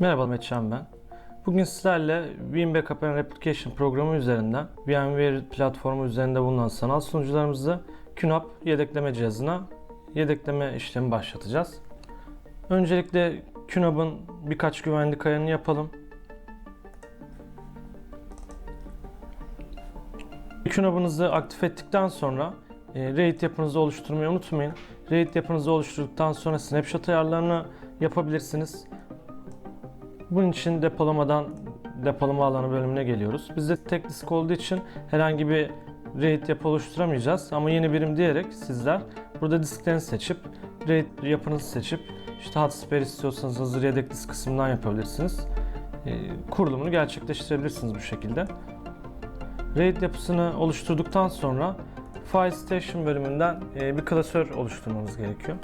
Merhaba Meçhan ben. Bugün sizlerle Vim Backup and Replication programı üzerinden VMware platformu üzerinde bulunan sanal sunucularımızı QNAP yedekleme cihazına yedekleme işlemi başlatacağız. Öncelikle QNAP'ın birkaç güvenlik ayarını yapalım. QNAP'ınızı aktif ettikten sonra e, RAID yapınızı oluşturmayı unutmayın. RAID yapınızı oluşturduktan sonra snapshot ayarlarını yapabilirsiniz. Bunun için depolamadan depolama alanı bölümüne geliyoruz. Bizde tek disk olduğu için herhangi bir RAID yapı oluşturamayacağız ama yeni birim diyerek sizler burada disklerini seçip RAID yapınızı seçip işte hot spare istiyorsanız hazır yedek disk kısmından yapabilirsiniz. Ee, kurulumunu gerçekleştirebilirsiniz bu şekilde. RAID yapısını oluşturduktan sonra File Station bölümünden e, bir klasör oluşturmamız gerekiyor.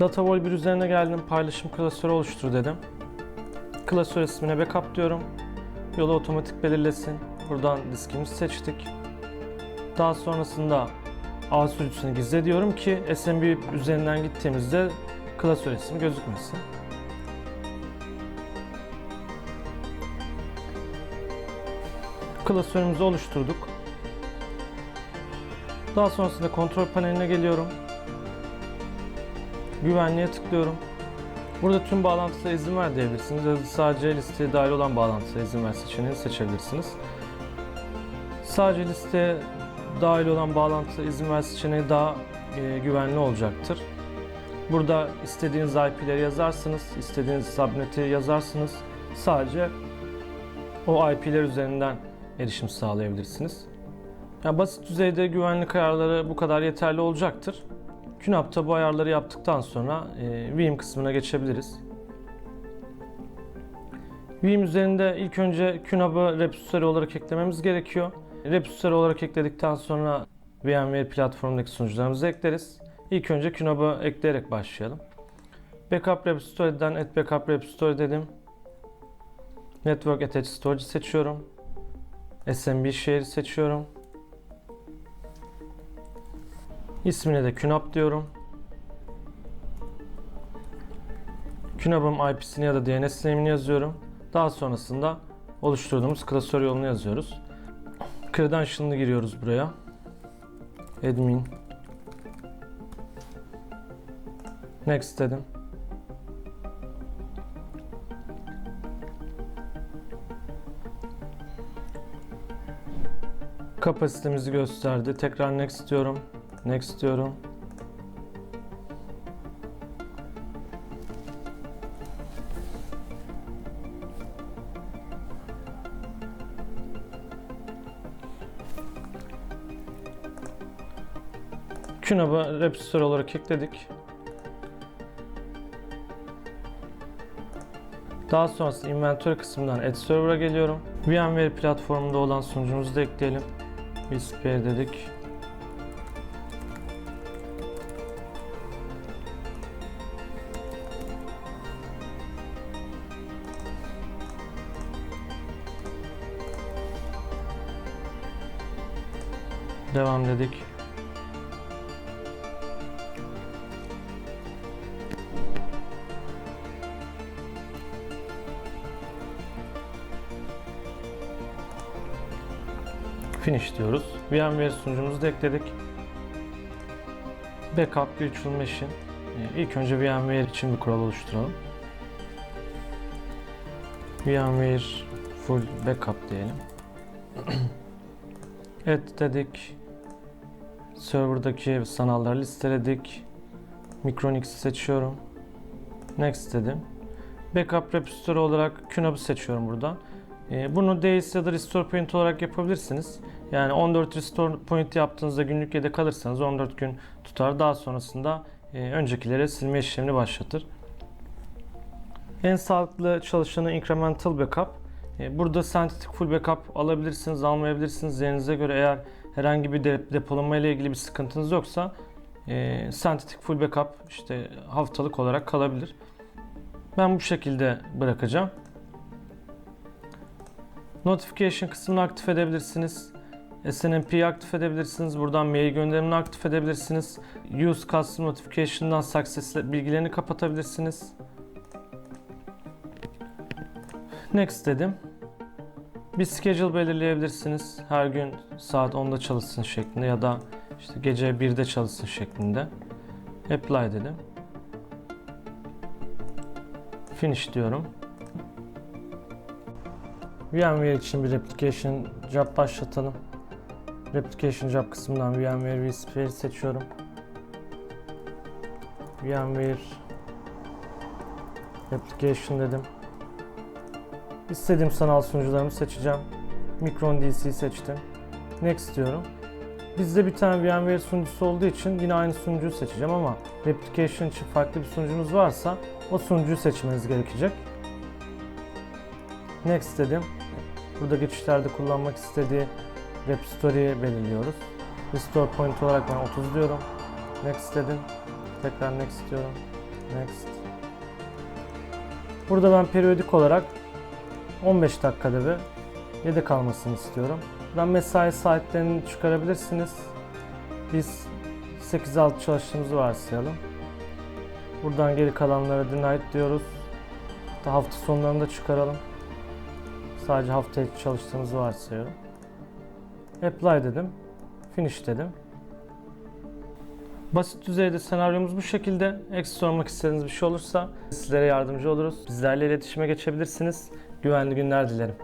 Data Vol 1 üzerine geldim. Paylaşım klasörü oluştur dedim. Klasör ismine backup diyorum. Yolu otomatik belirlesin. Buradan diskimizi seçtik. Daha sonrasında A sürücüsünü gizle diyorum ki SMB üzerinden gittiğimizde klasör ismi gözükmesin. Klasörümüzü oluşturduk. Daha sonrasında kontrol paneline geliyorum. Güvenliğe tıklıyorum. Burada tüm bağlantılara izin ver diyebilirsiniz. Sadece listeye dahil olan bağlantılara izin ver seçeneğini seçebilirsiniz. Sadece listeye dahil olan bağlantılara izin ver seçeneği daha e, güvenli olacaktır. Burada istediğiniz IP'leri yazarsınız, istediğiniz subnet'i yazarsınız. Sadece o IP'ler üzerinden erişim sağlayabilirsiniz. Yani basit düzeyde güvenlik ayarları bu kadar yeterli olacaktır. QNAP'ta bu ayarları yaptıktan sonra e, Vim kısmına geçebiliriz. Vim üzerinde ilk önce QNAP'ı repository olarak eklememiz gerekiyor. Repository olarak ekledikten sonra VMware platformundaki sunucularımızı ekleriz. İlk önce QNAP'ı ekleyerek başlayalım. Backup Repository'den Add Backup Repository dedim. Network Attached Storage seçiyorum. SMB Share seçiyorum. İsmine de QNAP diyorum. QNAP'ın IP'sini ya da DNS name'ini yazıyorum. Daha sonrasında oluşturduğumuz klasör yolunu yazıyoruz. Credential'ını giriyoruz buraya. Admin. Next dedim. Kapasitemizi gösterdi. Tekrar next diyorum. Next diyorum. QNAP'ı repository olarak ekledik. Daha sonrasında inventory kısmından add server'a geliyorum. VMware platformunda olan sunucumuzu da ekleyelim. vSphere dedik. Devam dedik. Finish diyoruz. VMware sunucumuzu da ekledik. Backup Virtual Machine. Ee, İlk önce VMware için bir kural oluşturalım. VMware Full Backup diyelim. Evet dedik. Server'daki sanalları listeledik. Micronix'i seçiyorum. Next dedim. Backup repository olarak QNAP'ı seçiyorum buradan. Ee, bunu days ya da restore point olarak yapabilirsiniz. Yani 14 restore point yaptığınızda günlük yedek kalırsanız 14 gün tutar. Daha sonrasında e, öncekilere silme işlemini başlatır. En sağlıklı çalışanı incremental backup. E, Burada synthetic full backup alabilirsiniz, almayabilirsiniz. Yerinize göre eğer herhangi bir de- depolama ile ilgili bir sıkıntınız yoksa e, synthetic full backup işte haftalık olarak kalabilir. Ben bu şekilde bırakacağım. Notification kısmını aktif edebilirsiniz. SNMP'yi aktif edebilirsiniz. Buradan mail gönderimini aktif edebilirsiniz. Use Custom Notification'dan success bilgilerini kapatabilirsiniz. Next dedim. Bir schedule belirleyebilirsiniz. Her gün saat 10'da çalışsın şeklinde ya da işte gece 1'de çalışsın şeklinde. Apply dedim. Finish diyorum. VMware için bir replication job başlatalım. Replication job kısmından VMware vSphere seçiyorum. VMware Replication dedim. İstediğim sanal sunucularımı seçeceğim. Micron DC seçtim. Next diyorum. Bizde bir tane VMware sunucusu olduğu için yine aynı sunucuyu seçeceğim ama Replication için farklı bir sunucunuz varsa o sunucuyu seçmeniz gerekecek. Next dedim. Burada geçişlerde kullanmak istediği repository'yi belirliyoruz. Restore point olarak ben 30 diyorum. Next dedim. Tekrar next diyorum. Next. Burada ben periyodik olarak 15 dakikada bir yedek kalmasını istiyorum. Ben mesai saatlerini çıkarabilirsiniz. Biz 8-6 çalıştığımızı varsayalım. Buradan geri kalanlara denied diyoruz. Hatta hafta sonlarında çıkaralım. Sadece hafta içi çalıştığımızı varsayıyorum. Apply dedim. Finish dedim. Basit düzeyde senaryomuz bu şekilde. Ekstra sormak istediğiniz bir şey olursa sizlere yardımcı oluruz. Bizlerle iletişime geçebilirsiniz. Güvenli günler dilerim.